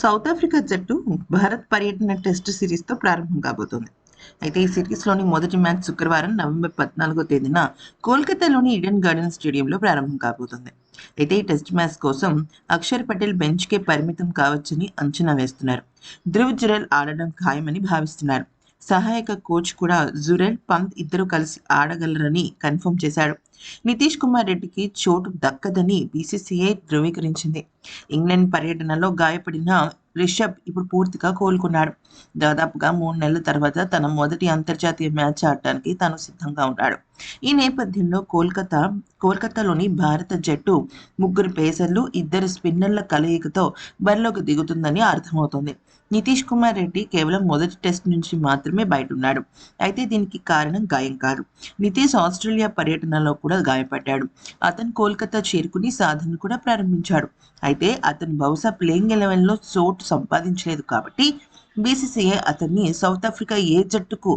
South Africa జట్టు భారత్ పర్యటన test సిరీస్తో ప్రారంభం కాబోతోంది. అయితే ఈ సిరీస్లోని మొదటి మ్యాచ్ శుక్రవారం నవంబర్ పద్నాలుగో తేదీన కోల్కతాలోని ఈడెన్ గార్డెన్ స్టేడియంలో ప్రారంభం కాబోతుంది. అయితే ఈ టెస్ట్ మ్యాచ్ కోసం అక్షర్ పటేల్ బెంచ్కే పరిమితం కావచ్చని అంచనా వేస్తున్నారు. ధ్రువ్ జురెల్ ఆడడం ఖాయమని భావిస్తున్నారు. సహాయక కోచ్ కూడా జురెల్ పంత్ ఇద్దరు కలిసి ఆడగలరని కన్ఫర్మ్ చేశాడు. నితీష్ కుమార్ రెడ్డికి చోటు దక్కదని బీసీసీఐ ధృవీకరించింది. ఇంగ్లాండ్ పర్యటనలో గాయపడిన రిషబ్ ఇప్పుడు పూర్తిగా కోలుకున్నాడు. దాదాపుగా మూడు నెలల తర్వాత తన మొదటి అంతర్జాతీయ మ్యాచ్ ఆడటానికి తాను సిద్ధంగా ఉన్నాడు. ఈ నేపథ్యంలో కోల్కతా కోల్కతాలోని భారత జట్టు ముగ్గురు పేసర్లు ఇద్దరు స్పిన్నర్ల కలయికతో బరిలోకి దిగుతుందని అర్థమవుతోంది. నితీష్ కుమార్ రెడ్డి కేవలం మొదటి టెస్ట్ నుంచి మాత్రమే బయట ఉన్నాడు అయితే దీనికి కారణం గాయం కాదు. నితీష్ ఆస్ట్రేలియా పర్యటనలో కూడా గాయపడ్డాడు. అతను కోల్కతా చేరుకుని సాధన కూడా ప్రారంభించాడు. అయితే అతను బహుశా ప్లేయింగ్ ఎలెవెన్లో చోటు సంపాదించలేదు కాబట్టి బీసీసీఐ అతన్ని సౌత్ ఆఫ్రికా ఏ జట్టుకు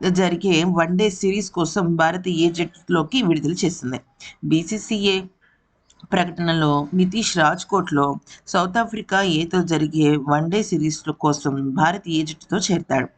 జరిగే వన్డే సిరీస్ కోసం భారత ఏ జట్టులోకి విడుదల చేసింది. బీసీసీఏ ప్రకటనలో నితీష్ రాజ్కోట్లో సౌత్ ఆఫ్రికా ఏతో జరిగే వన్డే సిరీస్ కోసం భారత్ ఏ జట్టుతో చేరతాడు.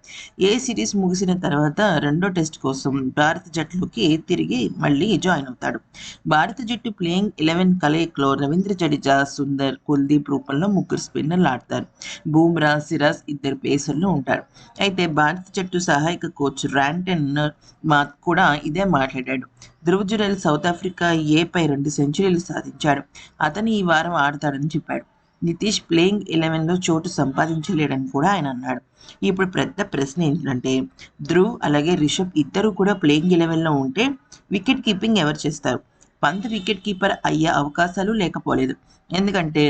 ఏ సిరీస్ ముగిసిన తర్వాత రెండో టెస్ట్ కోసం భారత జట్టులోకి తిరిగి మళ్ళీ జాయిన్ అవుతాడు. భారత జట్టు ప్లేయింగ్ ఎలెవెన్ కలయికలో రవీంద్ర జడేజా సుందర్ కుల్దీప్ రూపంలో ముగ్గురు స్పిన్నర్లు ఆడతారు. బూమ్రా సిరాజ్ ఇద్దరు పేసర్లు ఉంటారు. అయితే భారత జట్టు సహాయక కోచ్ ర్యాంటన్ మా కూడా ఇదే మాట్లాడాడు. ధృవ జురెల్ సౌత్ ఆఫ్రికా ఏపై రెండు సెంచరీలు సాధించాడు? అతను ఈ వారం ఆడతాడని చెప్పాడు. నితీష్ ప్లేయింగ్ ఎలెవెన్లో చోటు సంపాదించలేడని కూడా ఆయన అన్నాడు. ఇప్పుడు పెద్ద ప్రశ్న ఏంటంటే ధ్రువ్ అలాగే రిషబ్ ఇద్దరు కూడా ప్లేయింగ్ ఎలెవెన్లో ఉంటే వికెట్ కీపింగ్ ఎవరు చేస్తారు? పంత్ వికెట్ కీపర్ అయ్యే అవకాశాలు లేకపోలేదు. ఎందుకంటే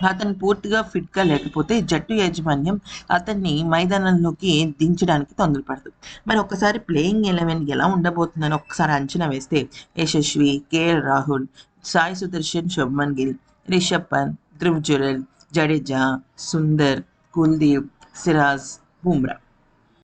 అతను పూర్తిగా ఫిట్గా లేకపోతే జట్టు యాజమాన్యం అతన్ని మైదానంలోకి దించడానికి తొందరపడదు. మరి ఒక్కసారి ప్లేయింగ్ ఎలెవెన్ ఎలా ఉండబోతుందని ఒక్కసారి అంచనా వేస్తే యశస్వి కేఎల్ రాహుల్ సాయి సుదర్శన్ శుభ్మన్ గిల్ రిషబ్ పంత్ ధ్రువ్ జురెల్ జడేజా సుందర్ కుల్దీప్ సిరాజ్ బుమ్రా.